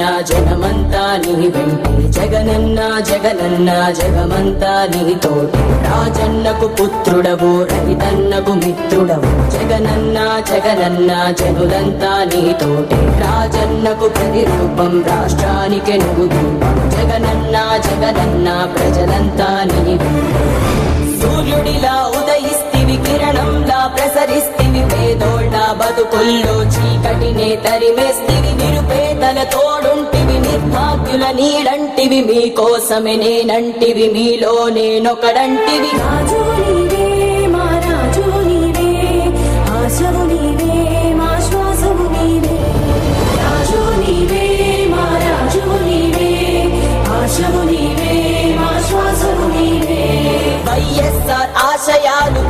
జగనన్న జగమంతా నీ వెంటే. జగనన్న జగనన్న జగమంతా నీ రాజన్నకు పుత్రుడవు రైతన్నకు మిత్రుడవు. జగనన్న జగనన్న జనులంతా నీ రాజన్నకు ప్రతిరూపం రాష్ట్రానికి నువ్వు జగనన్నా జగనన్న జగనన్న ప్రజలంతా నీ సూర్యుడిలా ఉదయిస్తివి కిరణంలా ప్రసరిస్తివి పేదోళ్ళ బతుకుల్లో చీకటినే తరిమేస్తివి నిరుపేదల తోడుంటివి నిర్భాగ్యుల నీడంటివి మీకోసమే నేనంటివి మీలో నేనొకడంటివి. రాజు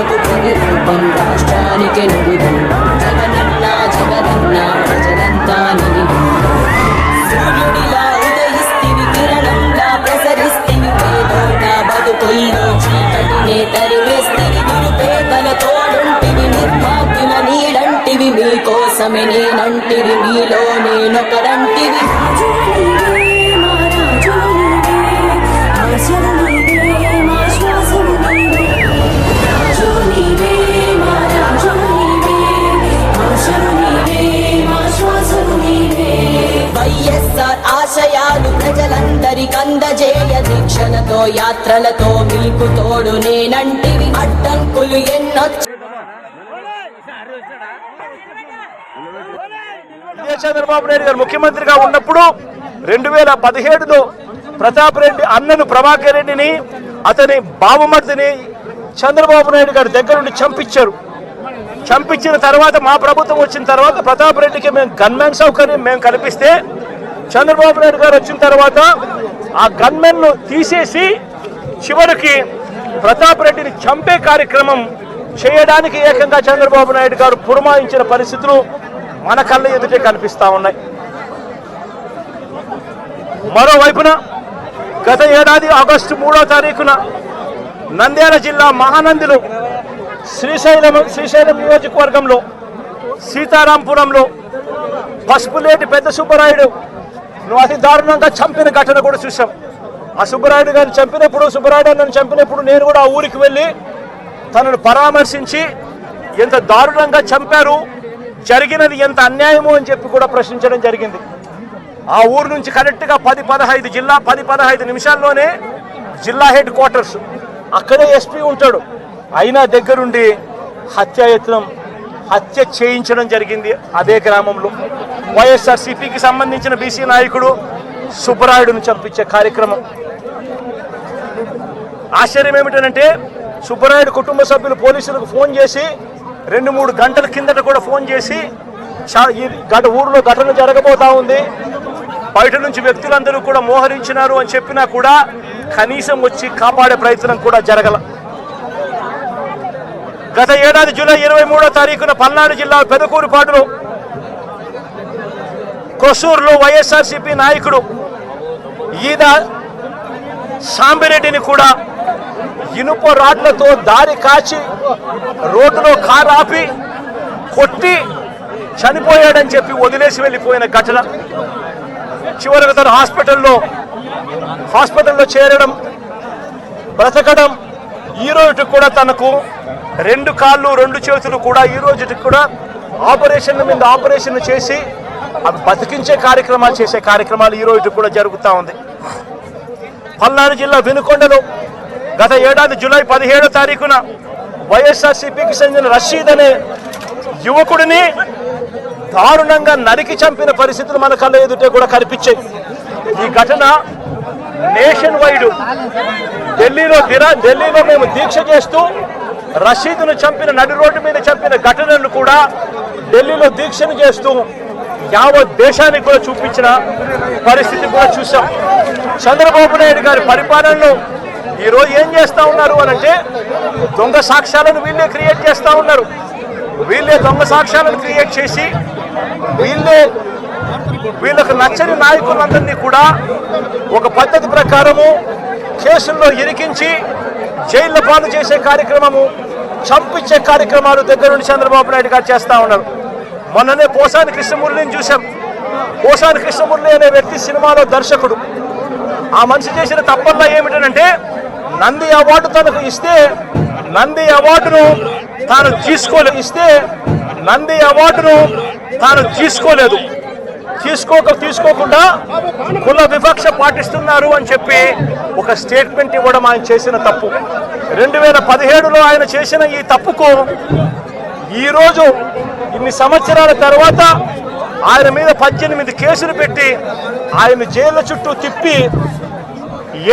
రాజన్నకు ప్రతిరూపం రాష్ట్రానికి నువ్వు జగనన్నా జగనన్నా ప్రజలందరికందజేయ దీక్షలతో యాత్రలతో మీకు తోడు నేనంటివి. అడ్డంకులు ఎన్నొచ్చు చంద్రబాబు నాయుడు గారు ముఖ్యమంత్రిగా ఉన్నప్పుడు రెండు వేల పదిహేడులో ప్రతాప్ రెడ్డి అన్నను ప్రభాకర్ రెడ్డిని అతని బావమర్దిని చంద్రబాబు నాయుడు గారి దగ్గర నుండి చంపించారు. చంపించిన తర్వాత మా ప్రభుత్వం వచ్చిన తర్వాత ప్రతాప్ రెడ్డికి మేము గన్మెన్ సౌకర్యం మేము కల్పిస్తే చంద్రబాబు నాయుడు గారు వచ్చిన తర్వాత ఆ గన్మెన్ను తీసేసి చివరికి ప్రతాప్ రెడ్డిని చంపే కార్యక్రమం చేయడానికి ఏకంగా చంద్రబాబు నాయుడు గారు పురమాయించిన పరిస్థితులు మన కళ్ళ ఎదుటే కనిపిస్తా ఉన్నాయి. మరోవైపున గత ఏడాది ఆగస్టు మూడో తారీఖున నంద్యాల జిల్లా మహానందిలో శ్రీశైలం శ్రీశైలం నియోజకవర్గంలో సీతారాంపురంలో పసుపులేటి పెద్ద సుబ్బరాయుడు నువ్వు అతి దారుణంగా చంపిన ఘటన కూడా చూసాం ఆ సుబ్బరాయుడు గారిని చంపినప్పుడు సుబ్బరాయుడు నన్ను చంపినప్పుడు నేను కూడా ఆ ఊరికి వెళ్ళి తనను పరామర్శించి ఎంత దారుణంగా చంపారు జరిగినది ఎంత అన్యాయమో అని చెప్పి కూడా ప్రశ్నించడం జరిగింది. ఆ ఊరు నుంచి కరెక్ట్గా పది పదహైదు జిల్లా పది పదహైదు నిమిషాల్లోనే జిల్లా హెడ్ క్వార్టర్స్ అక్కడే ఎస్పీ ఉంటాడు. అయినా దగ్గరుండి హత్యాయత్నం హత్య చేయించడం జరిగింది అదే గ్రామంలో. వైఎస్ఆర్సీపీకి సంబంధించిన బీసీ నాయకుడు సుబ్బరాయుడును చంపించే కార్యక్రమం. ఆశ్చర్యం ఏమిటంటే సుబ్బరాయుడు కుటుంబ సభ్యులు పోలీసులకు ఫోన్ చేసి రెండు మూడు గంటల కిందట కూడా ఫోన్ చేసి చా- గట ఊరిలో ఘటన జరగబోతా ఉంది. బయట నుంచి వ్యక్తులందరూ కూడా మోహరించినారు అని చెప్పినా కూడా కనీసం వచ్చి కాపాడే ప్రయత్నం కూడా జరగల. గత ఏడాది జూలై ఇరవై మూడో తారీఖున పల్నాడు జిల్లా పెదకూరుపాటులో కొసూరులో వైఎస్ఆర్సీపీ నాయకుడు ఈద సాంబిరెడ్డిని కూడా ఇనుప రాడ్లతో దారి కాచి రోడ్డులో కారు ఆపి కొట్టి చనిపోయాడని చెప్పి వదిలేసి వెళ్ళిపోయిన ఘటన. చివరికి తను హాస్పిటల్లో హాస్పిటల్లో చేరడం బ్రతకడం ఈ రోజు కూడా తనకు రెండు కాళ్ళు రెండు చేతులు కూడా ఈ రోజుకి కూడా ఆపరేషన్ మీద ఆపరేషన్ చేసి అవి బతికించే కార్యక్రమాలు చేసే కార్యక్రమాలు ఈ రోజు కూడా జరుగుతూ ఉంది. పల్నాడు జిల్లా వెనుకొండలో గత ఏడాది జూలై పదిహేడో తారీఖున వైఎస్ఆర్సీపీకి చెందిన రషీద్ అనే యువకుడిని దారుణంగా నరికి చంపిన పరిస్థితులు మన కళ్ళ ఎదుటే కూడా కనిపించాయి. ఈ ఘటన నేషన్ వైడ్ ఢిల్లీలో దిరా ఢిల్లీలో మేము దీక్ష చేస్తూ రషీద్ను చంపిన నడి రోడ్డు మీద చంపిన ఘటనను కూడా ఢిల్లీలో దీక్షను చేస్తూ యావత్ దేశానికి కూడా చూపించిన పరిస్థితి కూడా చూసాం చంద్రబాబు నాయుడు గారి పరిపాలనలో ఈరోజు ఏం చేస్తూ ఉన్నారు అని అంటే దొంగ సాక్ష్యాలను వీళ్ళే క్రియేట్ చేస్తూ ఉన్నారు. వీళ్ళే దొంగ సాక్ష్యాలను క్రియేట్ చేసి వీళ్ళే వీళ్ళకు నచ్చని నాయకులందరినీ కూడా ఒక పద్ధతి ప్రకారము కేసుల్లో ఇరికించి జైళ్ళ పాలు చేసే కార్యక్రమము చంపించే కార్యక్రమాలు దగ్గర నుండి చంద్రబాబు నాయుడు గారు చేస్తూ ఉన్నారు. మొన్ననే పోసాని కృష్ణమురళిని చూశాం. పోసాని కృష్ణమురళి అనే వ్యక్తి సినిమాలో దర్శకుడు. ఆ మనిషి చేసిన తప్పల్లా ఏమిటంటే నంది అవార్డు తనకు ఇస్తే నంది అవార్డును తాను తీసుకోలే ఇస్తే నంది అవార్డును తాను తీసుకోలేదు. తీసుకోక తీసుకోకుండా కుల వివక్ష పాటిస్తున్నారు అని చెప్పి ఒక స్టేట్మెంట్ ఇవ్వడం ఆయన చేసిన తప్పు. రెండు వేల పదిహేడులో ఆయన చేసిన ఈ తప్పుకు ఈరోజు ఇన్ని సంవత్సరాల తర్వాత ఆయన మీద పద్దెనిమిది కేసులు పెట్టి ఆయన జైలు చుట్టూ తిప్పి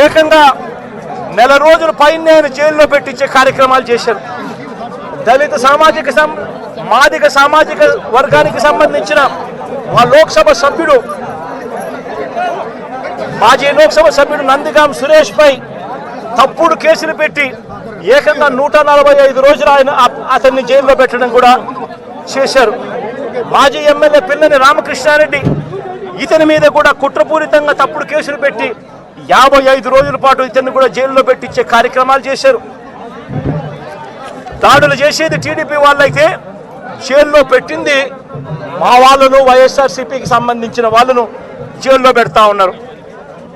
ఏకంగా నెల రోజుల పైన ఆయన జైల్లో పెట్టించే కార్యక్రమాలు చేశారు. దళిత సామాజిక సం మాదిక సామాజిక వర్గానికి సంబంధించిన మా లోక్సభ సభ్యుడు మాజీ లోక్సభ సభ్యుడు నందిగాం సురేష్ పై తప్పుడు కేసులు పెట్టి ఏకంగా నూట నలభై ఐదు రోజులు ఆయన అతన్ని జైల్లో పెట్టడం కూడా చేశారు. మాజీ ఎమ్మెల్యే పిల్లని రామకృష్ణారెడ్డి ఇతని మీద కూడా కుట్రపూరితంగా తప్పుడు కేసులు పెట్టి యాభై ఐదు రోజుల పాటు ఇతన్ని కూడా జైల్లో పెట్టించే కార్యక్రమాలు చేశారు. దాడులు చేసేది టీడీపీ వాళ్ళైతే జైల్లో పెట్టింది మా వాళ్ళను వైఎస్ఆర్సీపీకి సంబంధించిన వాళ్ళను జైల్లో పెడతా ఉన్నారు.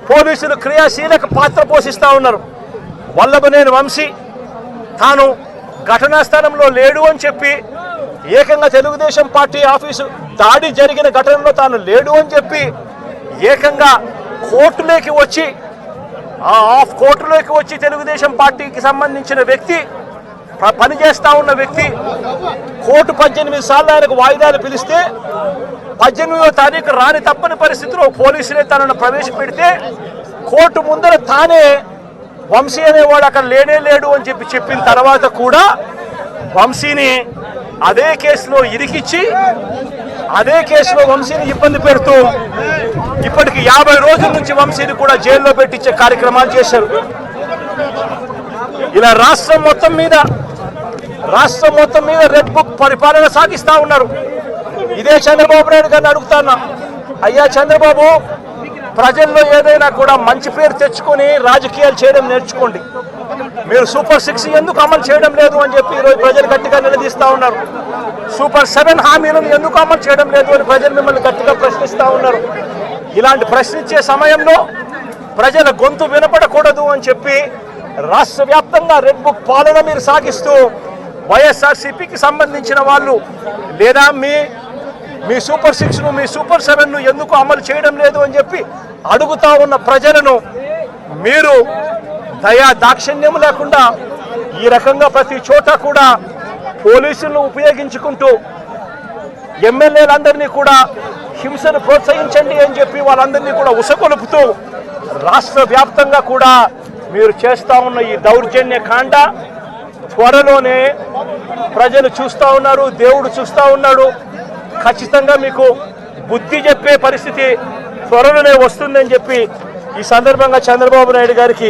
పోలీసులు క్రియాశీలక పాత్ర పోషిస్తూ ఉన్నారు. వల్లభనేని వంశీ తాను ఘటనా స్థలంలో లేడు అని చెప్పి ఏకంగా తెలుగుదేశం పార్టీ ఆఫీసు దాడి జరిగిన ఘటనలో తాను లేడు అని చెప్పి ఏకంగా కోర్టులోకి వచ్చి ఆ ఆఫ్ కోర్టులోకి వచ్చి తెలుగుదేశం పార్టీకి సంబంధించిన వ్యక్తి ప- పనిచేస్తా ఉన్న వ్యక్తి కోర్టు పద్దెనిమిది సార్లు ఆయనకు వాయిదాలు పిలిస్తే పద్దెనిమిదవ తారీఖు రాని తప్పని పరిస్థితిలో పోలీసులే తనను ప్రవేశపెడితే కోర్టు ముందర తానే వంశీ అనేవాడు అక్కడ లేనే లేడు అని చెప్పి చెప్పిన తర్వాత కూడా వంశీని అదే కేసులో ఇరికిచ్చి అదే కేసులో వంశీని ఇబ్బంది పెడుతూ ఇప్పటికి యాభై రోజుల నుంచి వంశీని కూడా జైల్లో పెట్టించే కార్యక్రమాలు చేశారు. ఇలా రాష్ట్రం మొత్తం మీద రాష్ట్రం మొత్తం మీద రెడ్ బుక్ పరిపాలన సాగిస్తా ఉన్నారు. ఇదే చంద్రబాబు నాయుడు గారిని అడుగుతాన్నా అయ్యా చంద్రబాబు ప్రజల్లో ఏదైనా కూడా మంచి పేరు తెచ్చుకొని రాజకీయాలు చేయడం నేర్చుకోండి. మీరు సూపర్ సిక్స్ ఎందుకు అమలు చేయడం లేదు అని చెప్పి ఈరోజు ప్రజలు గట్టిగా నిలదీస్తూ ఉన్నారు. సూపర్ సెవెన్ హామీలను ఎందుకు అమలు చేయడం లేదు అని ప్రజలు మిమ్మల్ని గట్టిగా ప్రశ్నిస్తూ ఉన్నారు. ఇలాంటి ప్రశ్నించే సమయంలో ప్రజల గొంతు వినపడకూడదు అని చెప్పి రాష్ట్ర వ్యాప్తంగా రెడ్ బుక్ పాలన మీరు సాగిస్తూ వైఎస్ఆర్సీపీకి సంబంధించిన వాళ్ళు లేదా మీ మీ సూపర్ సిక్స్ను మీ సూపర్ సెవెన్ను ఎందుకు అమలు చేయడం లేదు అని చెప్పి అడుగుతా ఉన్న ప్రజలను మీరు దయా దాక్షిణ్యం లేకుండా ఈ రకంగా ప్రతి చోట కూడా పోలీసులను ఉపయోగించుకుంటూ ఎమ్మెల్యేలందరినీ కూడా హింసను ప్రోత్సహించండి అని చెప్పి వాళ్ళందరినీ కూడా ఉసకొలుపుతూ రాష్ట్ర వ్యాప్తంగా కూడా మీరు చేస్తూ ఉన్న ఈ దౌర్జన్య కాండ త్వరలోనే ప్రజలు చూస్తూ ఉన్నారు దేవుడు చూస్తూ ఉన్నాడు. ఖచ్చితంగా మీకు బుద్ధి చెప్పే పరిస్థితి త్వరలోనే వస్తుందని చెప్పి ఈ సందర్భంగా చంద్రబాబు నాయుడు గారికి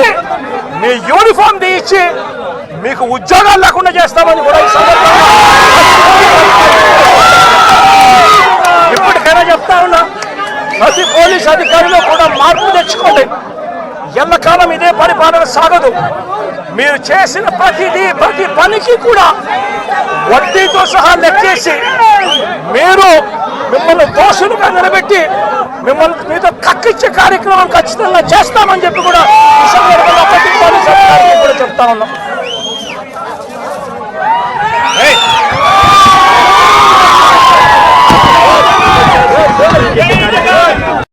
నిలబెట్టి మీ యూనిఫామ్ తీయించి మీకు ఉద్యోగాలు లేకుండా చేస్తామని కూడా ఇప్పటికైనా చెప్తా ఉన్నా ప్రతి పోలీస్ అధికారిలో కూడా మార్పు తెచ్చుకోండి. ఎల్లకాలం ఇదే పరిపాలన సాగదు. మీరు చేసిన ప్రతిదీ ప్రతి పనికి కూడా వడ్డీతో సహా లెక్కేసి మీరు మిమ్మల్ని దోషులుగా నిలబెట్టి మిమ్మల్ని మీతో కక్కిచ్చే కార్యక్రమం ఖచ్చితంగా చేస్తామని చెప్పి కూడా ఈ సందర్భంగా ప్రతి కూడా చెప్తా ఉన్నాం Yeah!